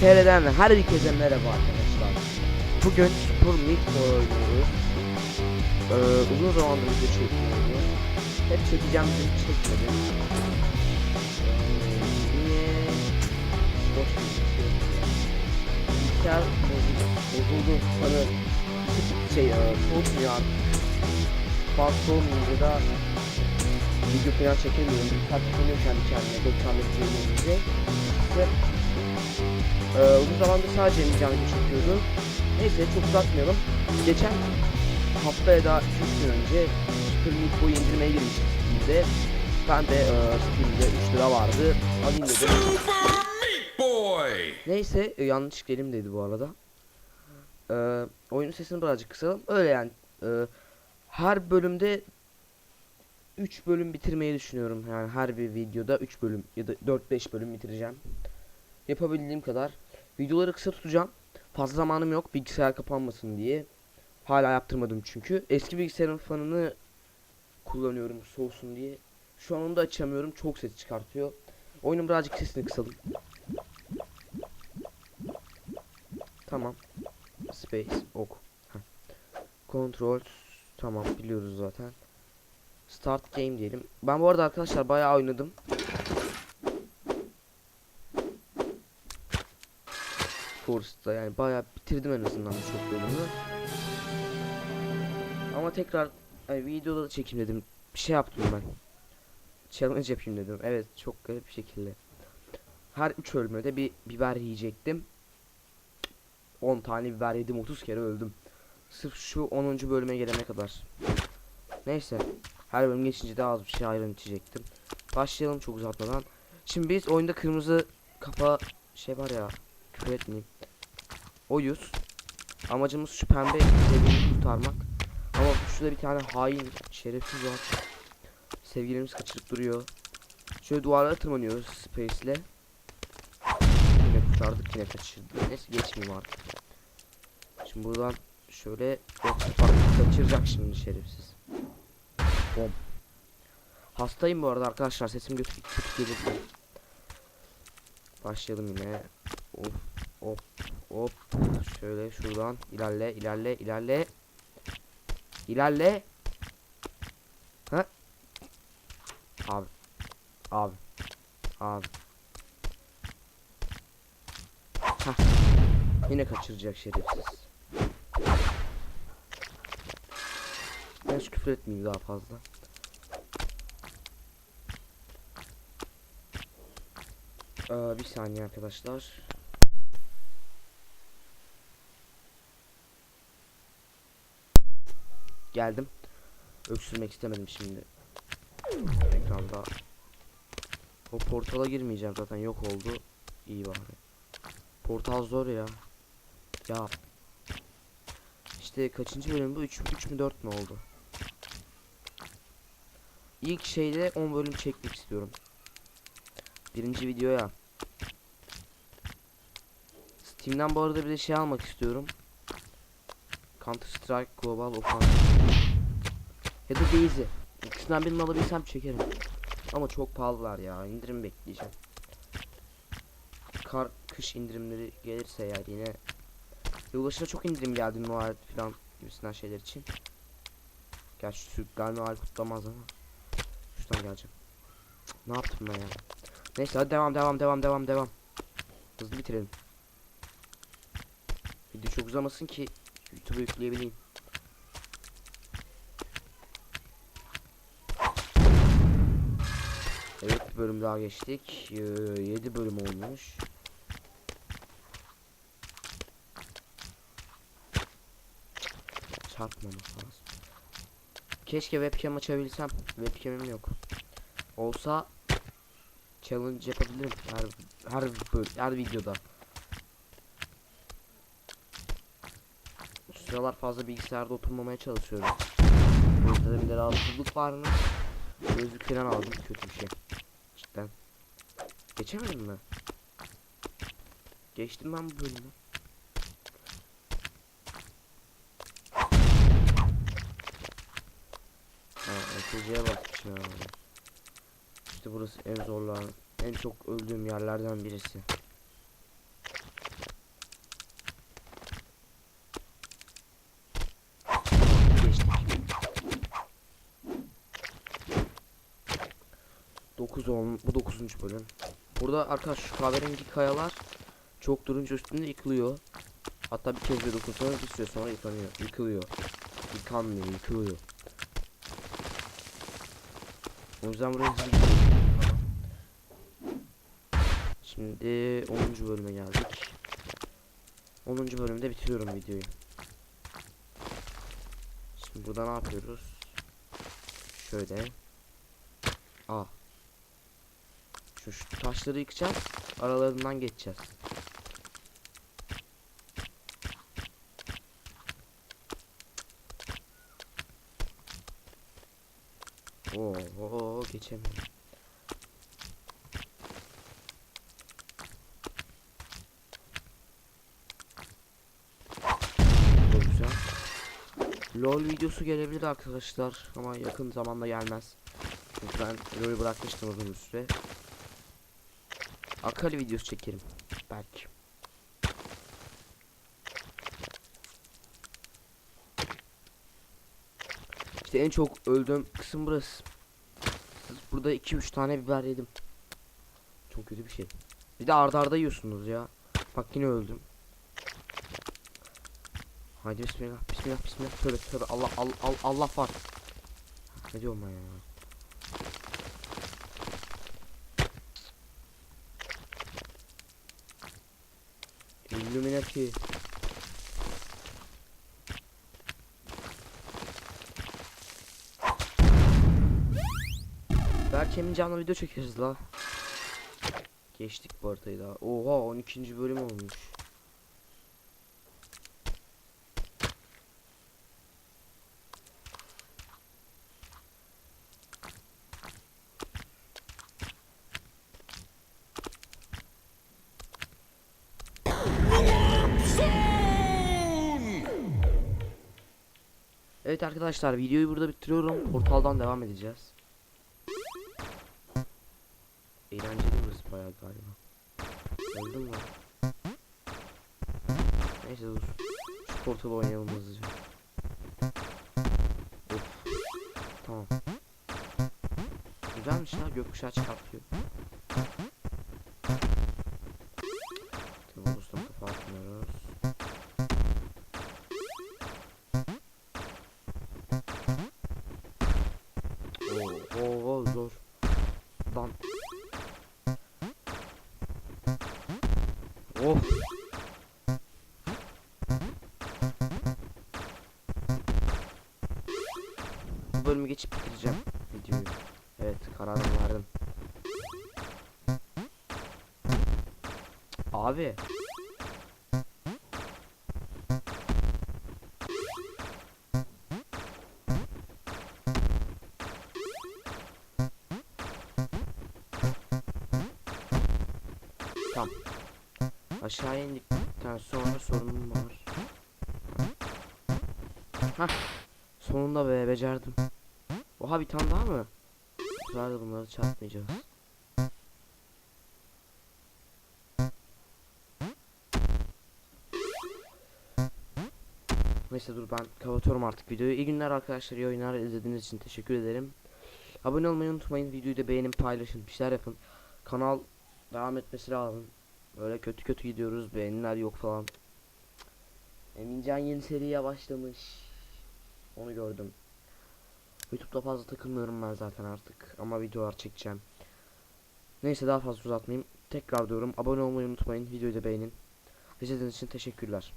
TR'den herkese merhaba arkadaşlar. Bugün Super Meat Boy oynuyoruz. Ee, uzun zamandır video çekmiyorum. Hep çekeceğim dedim çekmedim. Ee, niye? Boş bir şey. Bilgisayar bozuldu. Hani şey e, soğutmuyor artık. Fazla soğumayınca da video falan çekemiyorum. Bilgisayar tıkanıyor kendi kendine 90 metre. İşte ee, uzun zamandır sadece Emrecan video çekiyordu. Neyse çok uzatmayalım. Geçen hafta ya da 3 gün önce Super Meat Boy indirmeye girmiştim Steam'de. Ben de e, Steam'de 3 lira vardı. Alayım dedim. Neyse e, yanlış elimdeydi bu arada. Ee, oyunun sesini birazcık kısalım. Öyle yani. e, her bölümde 3 bölüm bitirmeyi düşünüyorum. Yani her bir videoda 3 bölüm ya da 4-5 bölüm bitireceğim. Yapabildiğim kadar. Videoları kısa tutacağım. Fazla zamanım yok bilgisayar kapanmasın diye. Hala yaptırmadım çünkü. Eski bilgisayarın fanını kullanıyorum soğusun diye. Şu an onu da açamıyorum. Çok ses çıkartıyor. Oyunun birazcık sesini kısalım. Tamam. Space ok. Heh. Control tamam biliyoruz zaten. Start game diyelim. Ben bu arada arkadaşlar bayağı oynadım. Forest'ta yani bayağı bitirdim en azından birçok bölümü. Ama tekrar hani videoda da çekeyim dedim. Bir şey yaptım ben. Challenge yapayım dedim. Evet çok garip bir şekilde. Her 3 ölmede bir biber yiyecektim. 10 tane biber yedim 30 kere öldüm. Sırf şu 10. bölüme gelene kadar. Neyse. Her bölüm geçince daha az bir şey ayran içecektim. Başlayalım çok uzatmadan. Şimdi biz oyunda kırmızı kafa şey var ya küfür etmeyeyim. Oyuz. Amacımız şu pembe sevgilimizi kurtarmak. Ama şurada bir tane hain şerefsiz var. Sevgilimiz kaçırıp duruyor. Şöyle duvarlara tırmanıyoruz space ile. Yine kurtardık yine kaçırdı. Neyse geçmeyeyim artık. Şimdi buradan şöyle yok bak kaçıracak şimdi şerefsiz. Bom. Hastayım bu arada arkadaşlar sesim kötü, kötü. Başlayalım yine. Of hop hop şöyle şuradan ilerle ilerle ilerle. İlerle. Ha? Abi. Abi. Abi. Hah. Yine kaçıracak şerefsiz. Ben hiç küfür etmeyeyim daha fazla. Ee, bir saniye arkadaşlar. Geldim. Öksürmek istemedim şimdi. Ekranda. O portala girmeyeceğim zaten yok oldu. İyi bari. Portal zor ya. Ya. İşte kaçıncı bölüm bu? 3, 3 mü 4 mü oldu? İlk şeyde 10 bölüm çekmek istiyorum. Birinci videoya. Steam'den bu arada bir de şey almak istiyorum. Counter Strike Global Offensive. Ya da Daisy. İkisinden birini alabilsem çekerim. Ama çok pahalılar ya. İndirim bekleyeceğim. Kar kış indirimleri gelirse eğer yine Yılbaşına çok indirim geldi Noel falan gibisinden şeyler için. Gerçi Türkler Noel kutlamaz ama. Şuradan geleceğim. Ne yaptım ben ya? Neyse hadi devam devam devam devam devam. Hızlı bitirelim. Video çok uzamasın ki YouTube'a yükleyebileyim. Evet bir bölüm daha geçtik. 7 bölüm olmuş. Çarpmamak lazım. Keşke webcam açabilsem. Webcam'im yok. Olsa challenge yapabilirim her her her videoda. Şu sıralar fazla bilgisayarda oturmamaya çalışıyorum. Gözlerimde rahatsızlık var mı? Gözlük falan aldım kötü bir şey. Geçemedim mi? Geçtim ben bu bölümü. Ha, SC'ye bakmışım ya. İşte burası en zorlar, en çok öldüğüm yerlerden birisi. Geçtik. 9 olm bu 9. bölüm. Burada arkadaş şu kahverengi kayalar çok durunca üstünde yıkılıyor. Hatta bir kez de dokunsanız bir süre sonra yıkanıyor. Yıkılıyor. Yıkanmıyor, yıkılıyor. O yüzden buraya hızlı. Şimdi 10. bölüme geldik. 10. bölümde bitiriyorum videoyu. Şimdi burada ne yapıyoruz? Şöyle. Aa. Şu, şu taşları yıkacağız. Aralarından geçeceğiz. Oo, geçemiyorum. Güzel. LOL videosu gelebilir arkadaşlar ama yakın zamanda gelmez. Çünkü ben LoL'ü bırakmıştım uzun bir süre. Akali videosu çekerim. Belki. İşte en çok öldüğüm kısım burası. Burada 2-3 tane biber yedim. Çok kötü bir şey. Bir de arda arda yiyorsunuz ya. Bak yine öldüm. Haydi bismillah bismillah bismillah tövbe tövbe Allah Allah Allah, Allah var. Ne diyorum ya? Illuminati. Belki Emin Can'la video çekeriz la. Geçtik bu haritayı daha. Oha 12. bölüm olmuş. Evet arkadaşlar videoyu burada bitiriyorum. Portaldan devam edeceğiz. Eğlenceli burası bayağı galiba. Öldüm mü? Neyse dur. Şu portalı oynayalım hızlıca. Of. Tamam. Güzelmiş ha gökkuşağı çıkartıyor. Bu bölümü geçip bitireceğim videoyu. Evet kararımı verdim. Abi. Tamam. Aşağıya indikten sonra sorunum var. Hah. Sonunda be becerdim. Oha bir tane daha mı? Bu sefer de bunları çarpmayacağız. Neyse dur ben kapatıyorum artık videoyu. İyi günler arkadaşlar. iyi oyunlar izlediğiniz için teşekkür ederim. Abone olmayı unutmayın. Videoyu da beğenin, paylaşın, bir şeyler yapın. Kanal devam etmesi lazım. Böyle kötü kötü gidiyoruz. Beğeniler yok falan. Emincan yeni seriye başlamış. Onu gördüm. YouTube'da fazla takılmıyorum ben zaten artık. Ama videolar çekeceğim. Neyse daha fazla uzatmayayım. Tekrar diyorum abone olmayı unutmayın. Videoyu da beğenin. İzlediğiniz için teşekkürler.